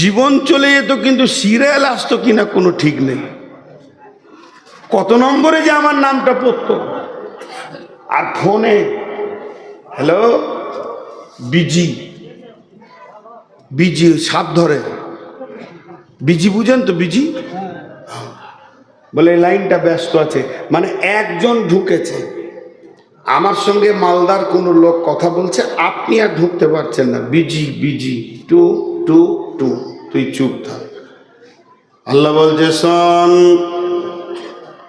জীবন চলে যেত, কিন্তু সিরিয়াল আসতো কিনা কোনো ঠিক নেই। কত নম্বরে যে আমার নামটা পড়তো। আর ফোনে, হ্যালো, বিজি বিজি, সাপ ধরে। বিজি বুঝেন তো, বিজি? বলে লাইনটা ব্যস্ত আছে। মানে একজন ঢুকেছে। আমার সঙ্গে মালদার কোনো লোক কথা বলছে, আপনি আর ঢুকতে পারছেন না। বিজি বিজি, টু টু টু। তুই চুপ থাক। আল্লাহ বলছে সন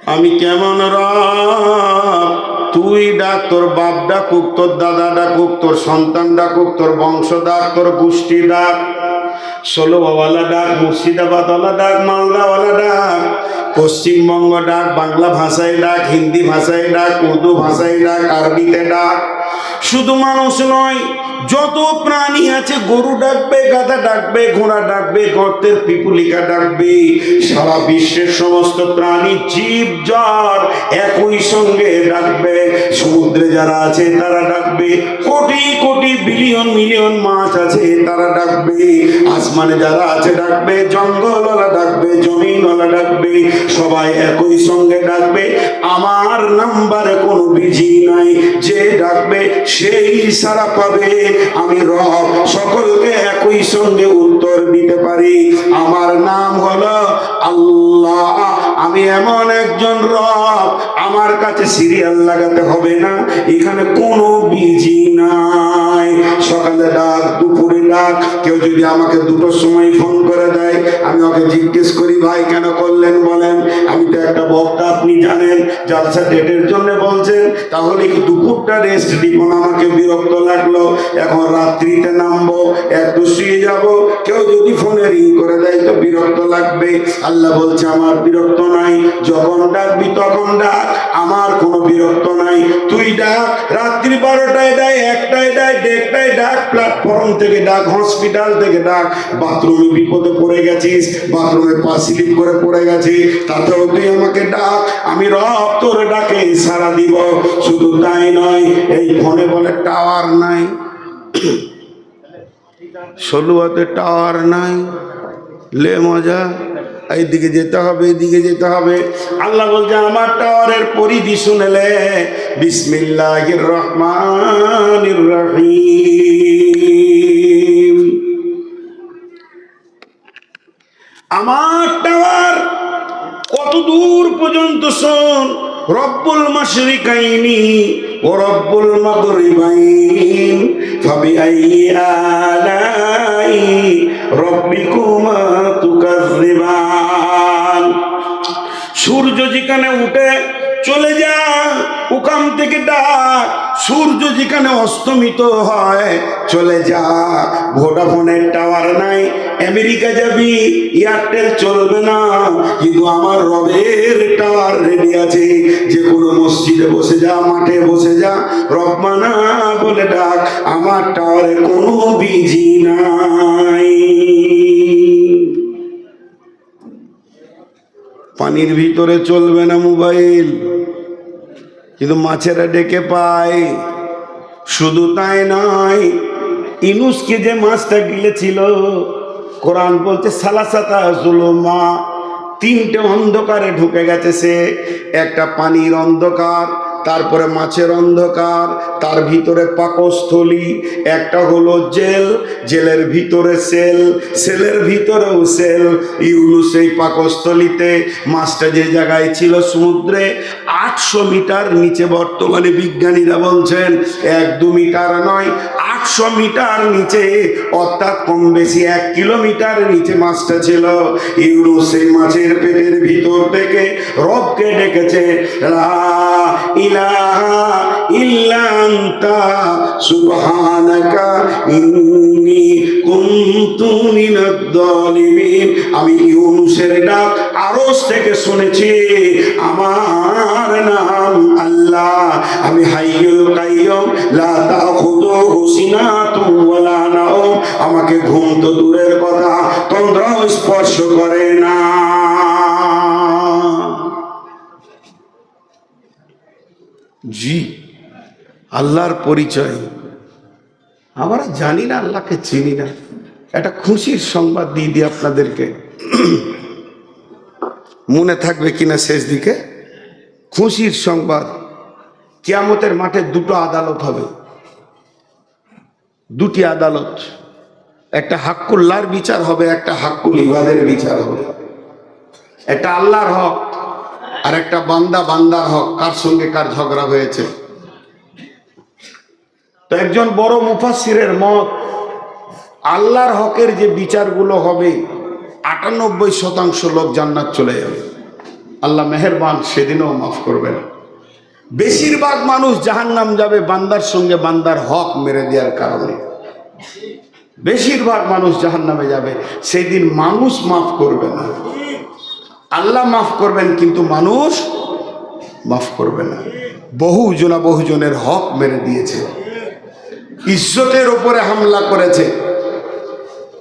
আমি কেমন রব? তুই ডাক, তোর বাপ ডাকুক, তোর দাদা ডাকুক, তোর সন্তান ডাকুক, তোর বংশ ডাক, তোর গোষ্ঠী ডাক ষোলোওয়ালা ডাক, মুর্শিদাবাদওয়ালা ডাক, মালদাওয়ালা ডাক পশ্চিমবঙ্গ ডাক, বাংলা ভাষায় ডাক, হিন্দি ভাষায় ডাক, উর্দু ভাষায় ডাক, আরবিতে ডাক। শুধু মানুষ নয়, যত প্রাণী আছে, গরু ডাকবে, গাধা ডাকবে, ঘোড়া ডাকবে, গর্তের পিপুলিকা ডাকবে। সারা বিশ্বের সমস্ত প্রাণী জীব জ্বর একই সঙ্গে ডাকবে। সমুদ্রে যারা আছে, তারা ডাকবে। কোটি কোটি বিলিয়ন মিলিয়ন মাছ আছে, তারা ডাকবে। আসমানে যারা আছে ডাকবে, জঙ্গলওয়ালা ডাকবে, জমিনওয়ালা ডাকবে, সবাই একই সঙ্গে ডাকবে। আমার নাম্বারে কোনো বিজি নাই, যে ডাকবে সেই সারা পাবে। আমি রব সকলকে একই সঙ্গে উত্তর দিতে পারি। আমার নাম হলো আল্লাহ। আমি এমন একজন রব আমার কাছে সিরিয়াল লাগাতে হবে না, এখানে কোনো বিজি নাই। সকালে ডাক, দুপুরে ডাক, কেউ যদি আমাকে দুটোর সময় ফোন করে দেয়, আমি ওকে জিজ্ঞেস করি, ভাই, কেন করলেন? বলেন, আমি তো একটা বক্তা আপনি জানেন, জালসা ডেটের জন্য বলছেন, তাহলে কি দুপুরটা রেস্ট দিব না আমাকে বিরক্ত লাগল। এখন রাত্রিতে নামবো একটু শুয়ে যাব। কেউ যদি ফোনে রিং করে দেয় তো বিরক্ত লাগবে। আল্লাহ বলছে, আমার বিরক্ত নাই। যখন ডাকবি তখন ডাক। আমার কোনো বিরক্ত নাই। তুই ডাক। রাত্রি বারোটায় ডাক একটায় ডাক দেড়টায় ডাক। প্ল্যাটফর্ম থেকে ডাক হসপিটাল থেকে ডাক। বাথরুমে বিপদে পড়ে গেছিস বাথরুমে পা স্লিপ করে পড়ে গেছে তাতেও তুই আমাকে ডাক। আমি রব তোর ডাকে সারা দিব। শুধু তাই নয়, এই ফোনে বলে টাওয়ার নাই। সলুয়াতে টাওয়ার নাই। লে মজা, এইদিকে যেতে হবে এইদিকে যেতে হবে। আল্লাহ বলছে, আমার টাওয়ারের পরিধি শুনেলে বিসমিল্লাহির রহমানির রহিম। আমার টাওয়ার কত দূর পর্যন্ত শোন? রব্বুল মাশরিকাইনি ও রব্বুল মাগরিবাইন। ফাবিআইয়ি আলাই সূর্য যেখানে অস্তমিত হয়, চলে যা। ভোডাফোনের টাওয়ার নাই, আমেরিকা যাবি, এয়ারটেল চলবে না। কিন্তু আমার রবের টাওয়ার রেডি আছে, যে কোনো মসজিদে বসে যা, মাঠে বসে যা। রবমানা বলে ডাক, আমার টাওয়ারে কোনো বিজি নাই। পানির ভিতরে চলবে না মোবাইল। কিন্তু মাছেরা ডেকে পায় শুধু তাই নয়, ইনুসকে যে মাছটা গিলেছিল, কোরআন বলছে, সালাসাতা জুলুমা, তিনটে অন্ধকারে ঢুকে গেছে সে। একটা পানির অন্ধকার তারপরে মাছের অন্ধকার, তার ভিতরে পাকস্থলী, একটা হলো জেল, জেলের ভিতরে সেল, সেলের ভিতরেও সেল। ইউনুস সেই পাকস্থলীতে, মাছটা যে জায়গায় ছিল সমুদ্রে, আটশো মিটার নিচে বর্তমানে বিজ্ঞানীরা বলছেন, এক দু মিটার নয় আটশো মিটার নিচে, অর্থাৎ কম বেশি এক কিলোমিটার নিচে মাছটা ছিল। ইউরো সেই মাছের পেটের ভিতর থেকে রবকে ডেকেছে ইলাহা আমি ইউনুসের ডাক আরশ থেকে শুনেছি, আমার নাম আল্লাহ। আমি আমাকে ঘুম তো দূরের কথা, তন্দ্র স্পর্শ করে না। জি। আল্লাহর পরিচয়। আমরা জানি না, আল্লাহকে চিনি না। একটা খুশির সংবাদ দিয়ে দিই আপনাদেরকে। মনে থাকবে কিনা শেষ দিকে? খুশির সংবাদ। কিয়ামতের মাঠে দুটো আদালত হবে। দুটি আদালত। একটা হাক্কুল্লার বিচার হবে, একটা হাক্কুল ইবাদের বিচার হবে। একটা আল্লাহর হক আর একটা বান্দা বান্দার হক। কার সঙ্গে কার ঝগড়া হয়েছে? তো একজন বড় মুফাসিরের মত, আল্লাহর হকের যে বিচারগুলো হবে, আটানব্বই শতাংশ লোক জান্নাত চলে যাবে। আল্লাহ মেহেরবান, সেদিনও মাফ করবেন। বেশিরভাগ মানুষ জাহান্নাম যাবে বান্দার সঙ্গে বান্দার হক মেরে দেওয়ার কারণে। বেশিরভাগ মানুষ জাহান্নামে যাবে, সেদিন মানুষ মাফ করবে না। আল্লাহ মাফ করবেন, কিন্তু মানুষ মাফ করবে না। বহু জনা বহুজনের হক মেরে দিয়েছে। ইজ্জতের ওপরে হামলা করেছে।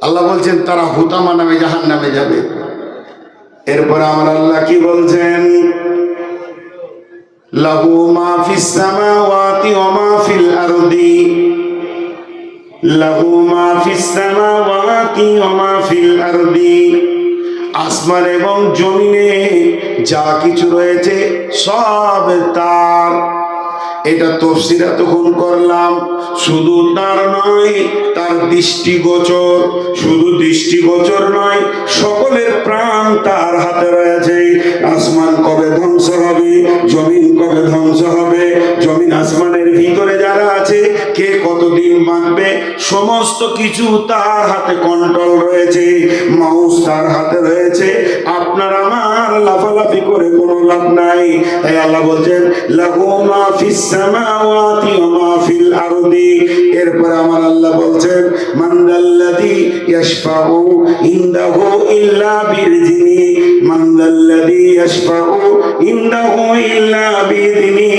আল্লাহ বলছেন, তারা হুতামা নামে জাহান নামে যাবে। এরপর আমার আল্লাহ কি বলছেন? লাহু মা ফিস সামাওয়াতি ওয়া মা আরদি। লাহু মা ফিস সামাওয়াতি ওয়া মা আরদি। আসমান এবং জমিনে যা কিছু রয়েছে সব তার। এটা তফসিরা তখন করলাম। শুধু তার নয়, তার দৃষ্টিগোচর শুধু দৃষ্টিগোচর নয়, সকলের প্রাণ তার হাতে রয়েছে। আসমান কবে ধ্বংস হবে, জমিন কবে ধ্বংস হবে, জমিন আসমানের ভিতরে যারা আছে, কে কতদিন বাঁচবে সমস্ত কিছু তার হাতে কন্ট্রোল রয়েছে মাউস তার হাতে রয়েছে। আপনার আমার লাফালাফি করে কোনো লাভ নাই। তাই আল্লাহ বলছেন, লাহু মা সামাওয়াতি ওয়া আরদি। এরপর আমার আল্লাহ বলছেন ইয়াশফাউ ইনদাহু ইল্লা মানদাল্লাযী ইয়াশফাউ ইনদাহু ইল্লা বিইذনি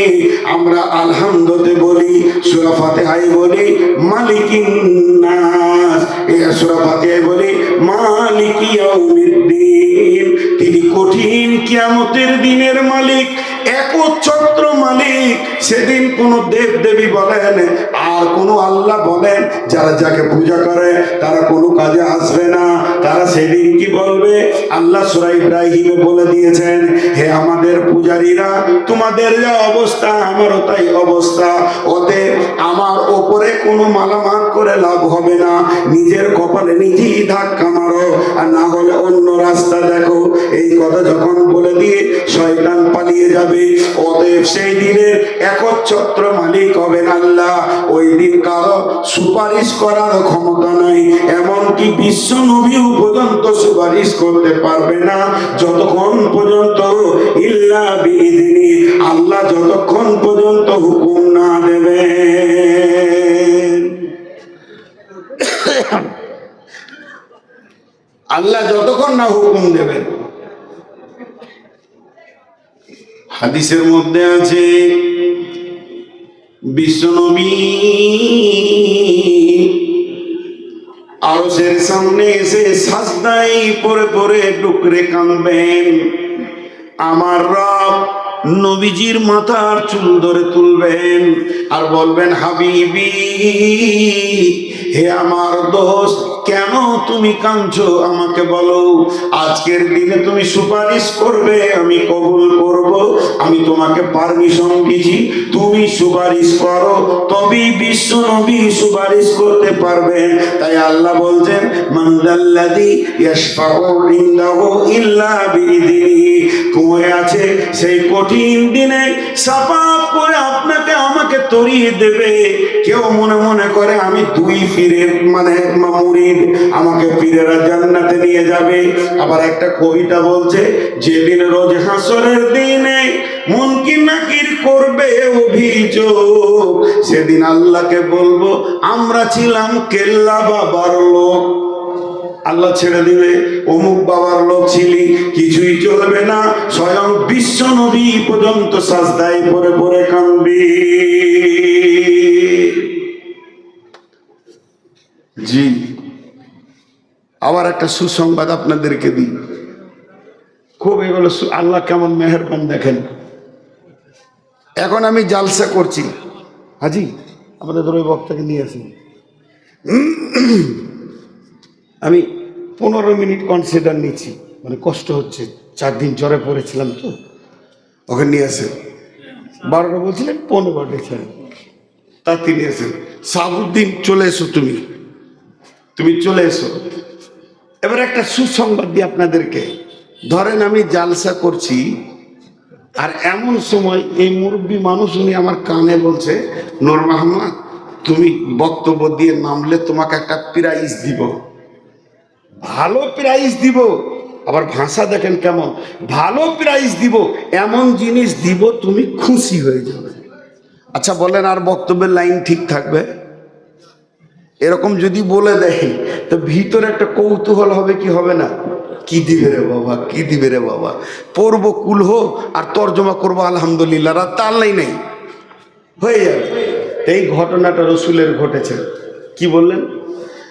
আমরা আলহামদুতে বলি সুরাফাতে ফাতিহায় বলি, মালিকিন নাস। সূরা ফাতিহায় বলি, মালিক তিনি কঠিন কিয়ামতের দিনের মালিক। একচ্ছত্র মালিক। সেদিন কোন দেব দেবী বলেন, আর কোন আল্লাহ বলেন, যারা যাকে পূজা করে, তারা কোনো কাজে আসবে না। তারা সেদিন কি বলবে? আল্লাহ সুরা ইব্রাহিমে বলে দিয়েছেন, হে আমাদের পূজারীরা, তোমাদের যা অবস্থা, আমারও তাই অবস্থা। ওতে আমার ওপরে কোনো মালামাল করে লাভ হবে না। নিজের কপালে নিজেই ধাক্কা মারো, আর না হলে অন্য রাস্তা দেখো। এই কথা যখন বলে দিয়ে শয়তান পালিয়ে যাবে অতএব সেই দিনের একচ্ছত্র মালিক হবেন আল্লাহ। ওই দিন কারও সুপারিশ করার ক্ষমতা নাই, এমনকি বিশ্ব নবীও পর্যন্ত সুপারিশ করতে পারবে না। যতক্ষণ পর্যন্ত ইল্লা বিদিনী আল্লাহ যতক্ষণ পর্যন্ত হুকুম না দেবেন আল্লাহ যতক্ষণ না হুকুম দেবেন হাদিসের মধ্যে আছে বিশ্বনবী আরসের সামনে এসে সাজদাই পরে পরে ডুকরে কাঁদবেন। আমার রব নবীজির মাথার চুল ধরে তুলবেন আর বলবেন, হাবিবি, হে আমার দোস্ত, কেন তুমি কাঁদছো? আমাকে বলো, আজকের দিনে তুমি সুপারিশ করবে, আমি কবুল করব, আমি তোমাকে পারমিশন দিছি, তুমি সুপারিশ করো, তবেই বিশ্ব নবী সুপারিশ করতে পারবেন তাই আল্লাহ বলছেন মান্দাল্লাদি ইয়াশফাউ ইল্লা বিইذনিহি কয়ে আছে, সেই কঠিন দিনে সাপাপ করে আপনাকে আমাকে তরিয়ে দেবে। কেউ মনে মনে করে, আমি দুই ফিরে মানে মুরিদ, আমাকে পীরেরা জান্নাতে নিয়ে যাবে। আবার একটা কবিতা বলছে, যেদিন রোজ হাসরের দিনে মুনকি নাকির করবে অভিযোগ, সেদিন আল্লাহকে বলব, আমরা ছিলাম কেল্লা বাবার লোক। আল্লাহ ছেড়ে দিবে অমুক বাবার লোক ছিলি, কিছুই চলবে না, স্বয়ং বিশ্ব নবী পর্যন্ত সাজদায় পরে পরে কানবি জি, আবার একটা সুসংবাদ আপনাদেরকে দিই। খুব এগুলো আল্লাহ কেমন মেহেরবান দেখেন। এখন আমি জালসা করছি। হাজি, আমাদের ওই বক্তাকে নিয়ে আসি। আমি পনেরো মিনিট কনসিডার নিচ্ছি। মানে কষ্ট হচ্ছে। চার দিন জ্বরে পড়েছিলাম তো। ওখানে নিয়ে আসেন। বারোটা বলছিলেন, পনেরো ডেছেন তা তিনি এসেন সাবুদ্দিন, চলে এসো তুমি। তুমি চলে এসো। এবার একটা সুসংবাদ দিই আপনাদেরকে। ধরেন আমি জালসা করছি, আর এমন সময় এই মুরব্বী মানুষ উনি আমার কানে বলছে, নূর মাহমদ, তুমি বক্তব্য দিয়ে নামলে তোমাকে একটা প্রাইজ দিব। ভালো প্রাইজ দিব। আবার ভাষা দেখেন কেমন। ভালো প্রাইজ দিব, এমন জিনিস দিব, তুমি খুশি হয়ে যাবে। আচ্ছা বলেন আর বক্তব্যের লাইন ঠিক থাকবে? এরকম যদি বলে দেয়, তো ভিতরে একটা কৌতূহল হবে কি হবে না? কি দিবে রে বাবা, কি দিবে রে বাবা? পড়ব কুলহ আর তর্জমা করব, আলহামদুলিল্লাহ রাত তার নেই। হয়ে যাবে। এই ঘটনাটা রসুলের ঘটেছে। কি বললেন?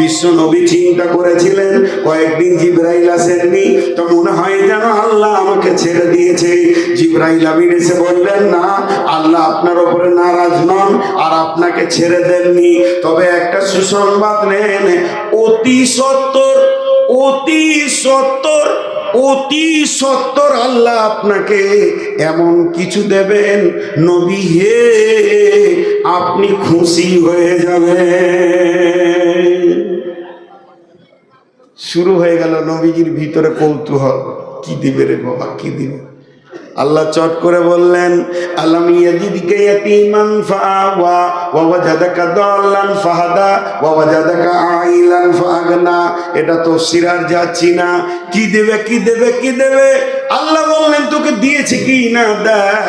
বিশ্ব নবী চিন্তা করেছিলেন, কয়েকদিন জিব্রাইল আসেননি, তো মনে হয় যেন আল্লাহ আমাকে ছেড়ে দিয়েছে। জিব্রাইল আমিন এসে বললেন, না, আল্লাহ আপনার ওপরে নারাজ নন, আর আপনাকে ছেড়ে দেননি। তবে একটা সুসংবাদ নেন অতি সত্তর অতি সত্তর অতি সত্তর আল্লাহ আপনাকে এমন কিছু দেবেন, নবী হে, আপনি খুশি হয়ে যাবেন। শুরু হয়ে গেল নবীজির ভিতরে কৌতূহল। কি দিবে রে বাবা, কি দিবে? আল্লাহ চট করে বললেন, আলাম ইয়াজিদকা ইয়াতীমান ফাআওয়া, ওয়া ওয়াজাদাকা দাল্লান ফাহাদা, ওয়া ওয়াজাদাকা আইলান ফাগনা এটা তো সিরার যাচ্ছি না কি দেবে কি দেবে কি দেবে? আল্লাহ বললেন, তোকে দিয়েছি কি না দেখ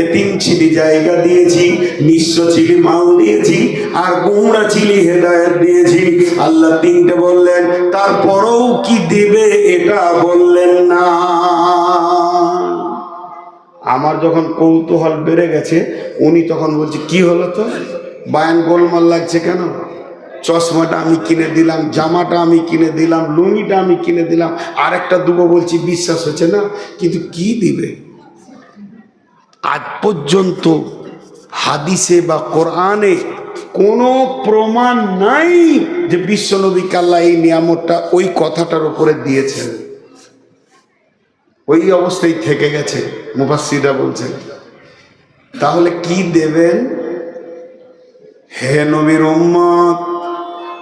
এতিম ছিলি জায়গা দিয়েছি নিঃস্ব ছিলি মাল দিয়েছি, আর গুমরা ছিলি হেদায়েত দিয়েছি। আল্লাহ তিনটে বললেন, তারপরেও কি দেবে এটা বললেন না। আমার যখন কৌতূহল বেড়ে গেছে, উনি তখন বলছে, কি হলো তো? বায়ান গোলমাল লাগছে কেন? চশমাটা আমি কিনে দিলাম, জামাটা আমি কিনে দিলাম, লুঙ্গিটা আমি কিনে দিলাম। আরেকটা দুবো বলছি, বিশ্বাস হচ্ছে না, কিন্তু কি দিবে? আজ পর্যন্ত হাদিসে বা কোরআনে কোনো প্রমাণ নাই যে বিশ্বনবী কাল্লা এই নিয়ামতটা ওই কথাটার উপরে দিয়েছেন। ওই অবস্থায় থেকে গেছে মুফাসিরা বলছেন। তাহলে কি দেবেন? হে নবীর উম্মত,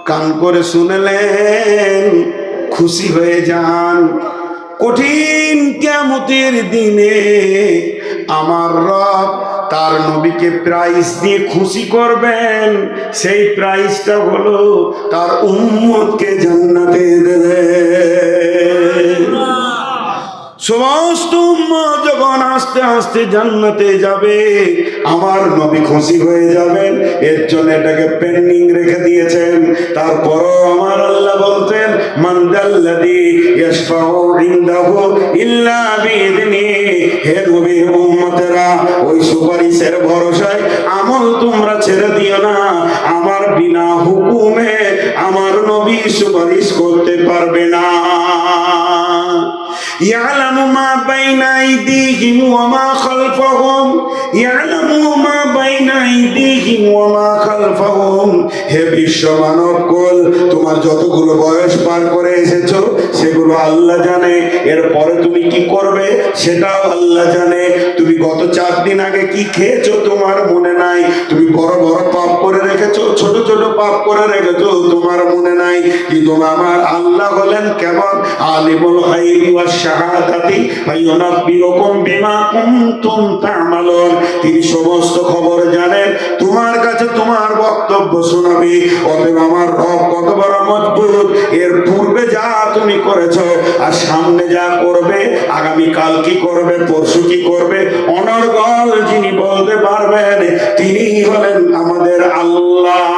কান করে শুনলেন, খুশি হয়ে যান। কঠিন কেমতের দিনে আমার রব তার নবীকে প্রাইজ দিয়ে খুশি করবেন। সেই প্রাইজটা হলো তার উম্মতকে জান্নাতে দেবে সমস্ত যখন আস্তে আস্তে জান্নাতে যাবে, আমার নবী খুশি হয়ে যাবেন। এর জন্য এটাকে পেন্ডিং রেখে দিয়েছেন। তারপরও আমার আল্লাহ বলতেন মানদাল্লাদি ইয়াশফাউ ইনদাহু ইল্লা বিইذনি হে নবীর উম্মতেরা, ওই সুপারিশের ভরসায় আমল তোমরা ছেড়ে দিও না। আমার বিনা হুকুমে আমার নবী সুপারিশ করতে পারবে না। يعلم ما بين أيديهم وما خلفهم. يعلم ما بين أيديهم وما خلفهم. হে বিশ্ব মানব কুল, তোমার যতগুলো বয়স পার করে এসেছ, সেগুলো আল্লাহ জানে। এরপরে তুমি কি করবে সেটাও আল্লাহ জানে। তুমি গত চার দিন আগে কি খেয়েছো তোমার মনে নাই। তুমি বড় বড় পাপ করে রেখেছো, ছোট ছোট পাপ করে রেখেছো তোমার মনে নাই। কিন্তু আমার আল্লাহ বলেন কেমন? আলিমুল গায়বি ওয়াস বিমা কুনতুম তা'মালুন। তিনি সমস্ত খবর জানেন। তোমার তোমার বক্তব্য শোনাবি। অতএব আমার রব কত বড় মজবুত। এর পূর্বে যা তুমি করেছ আর সামনে যা করবে আগামী কাল কি করবে, পরশু কি করবে, অনর্গল যিনি বলতে পারবেন তিনি হলেন আমাদের আল্লাহ।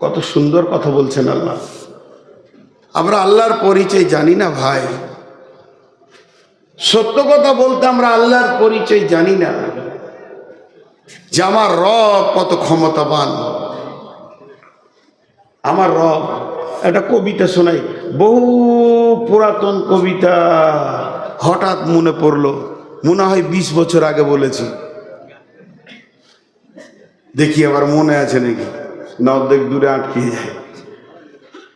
কত সুন্দর কথা বলছেন আল্লাহ। আমরা আল্লাহর পরিচয় জানি না ভাই। সত্য কথা বলতে আমরা আল্লাহর পরিচয় জানি না। যে আমার রব কত ক্ষমতাবান। আমার রব, একটা কবিতা শোনাই। বহু পুরাতন কবিতা হঠাৎ মনে পড়ল। মনে হয় বিশ বছর আগে বলেছি। দেখি আবার মনে আছে নাকি? না দূরে আটকে যায়।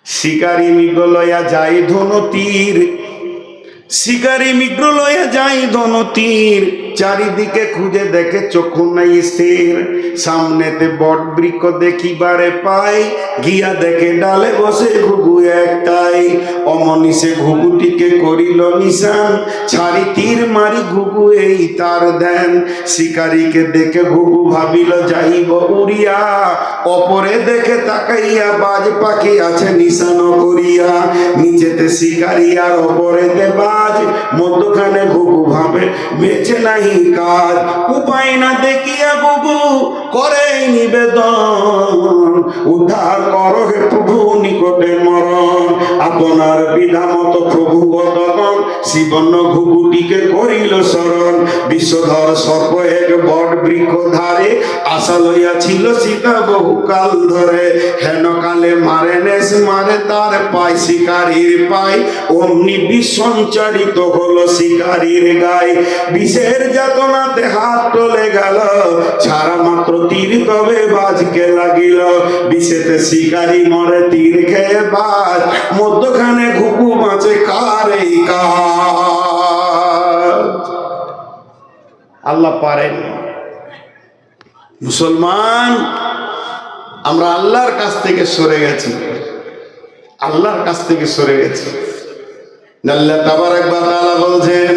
শিকারি মৃগ লয়া যায় ধনু তীর শিকারি মিগ্র লয়ে যাই ধন তীর চারিদিকে খুঁজে দেখে চক্ষু নাই স্থির। সামনেতে বট বৃক্ষ দেখিবারে পাই, গিয়া দেখে ডালে বসে ঘুঘু একটাই। অমনিসে ঘুঘুটিকে করিল নিশান, ছাড়ি তীর মারি ঘুঘু এই তার দেন শিকারীকে দেখে ঘুঘু ভাবিল, যাইব উড়িয়া। অপরে দেখে তাকাইয়া বাজ পাখি আছে নিশান করিয়া। নিচেতে শিকারি আর অপরেতে বাজ। মধ্যখানে ঘুঘু ভাবে বেঁচে নাহি কাজ উপায় না দেখিয়া ঘুঘু করে নিবেদন। উদ্ধার কর হে প্রভু, নিকটে মরণ। আপনার বিধা মতো প্রভু তখন শিবন্ন ঘুঘুটিকে করিল শরণ। বিশ্বধর সর্প এক বট বৃক্ষ ধারে আশা লইয়াছিল সীতা বহুকাল ধরে। হেন কালে মারে নেস, মারে তার পায় শিকারীর পায়। অমনি বিসঞ্চারিত হলো শিকারীর গায়ে। বিষের যাতনাতে হাত টলে গেল। ছাড়া মাত্র তীর তবে বাজকে লাগিল। বিষেতে শিকারি মরে তীর খেয়ে বাজ। মধ্যখানে ঘুঘু বাঁচে কার আল্লাহ পারেন। মুসলমান, আমরা আল্লাহর কাছ থেকে সরে গেছি। আল্লাহর কাছ থেকে সরে গেছি। আল্লাহ ওয়া তাআলা বলছেন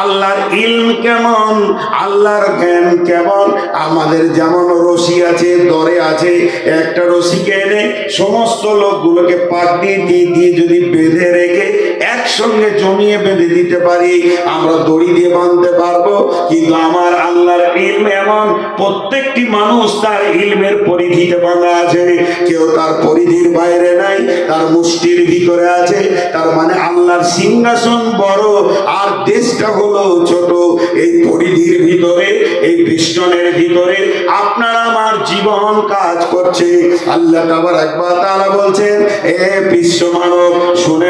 আল্লাহর ইলম কেমন? আল্লাহর জ্ঞান কেমন? আমাদের যেমন রশি আছে, দরে আছে, একটা রশিকে এনে সমস্ত লোকগুলোকে পাক দিয়ে দিয়ে দিয়ে যদি বেঁধে রেখে একসঙ্গে জমিয়ে বেঁধে দিতে পারি, আমরা দড়ি দিয়ে বাঁধতে পারব। কিন্তু আমার আল্লাহর ইলম এমন, প্রত্যেকটি মানুষ তার ইলমের পরিধিতে বাঁধা আছে। কেউ তার পরিধির বাইরে নাই, তার মুষ্টির ভিতরে আছে। তার মানে আল্লাহর সিংহাসন বড়, আর দেশটা হলো ছোট। এই পরিধির ভিতরে, এই বেষ্টনের ভিতরে আপনার আমার জীবন কাজ করছে। আল্লাহ তাবার একবার তারা বলছেন, এ বিশ্ব মানব, শুনে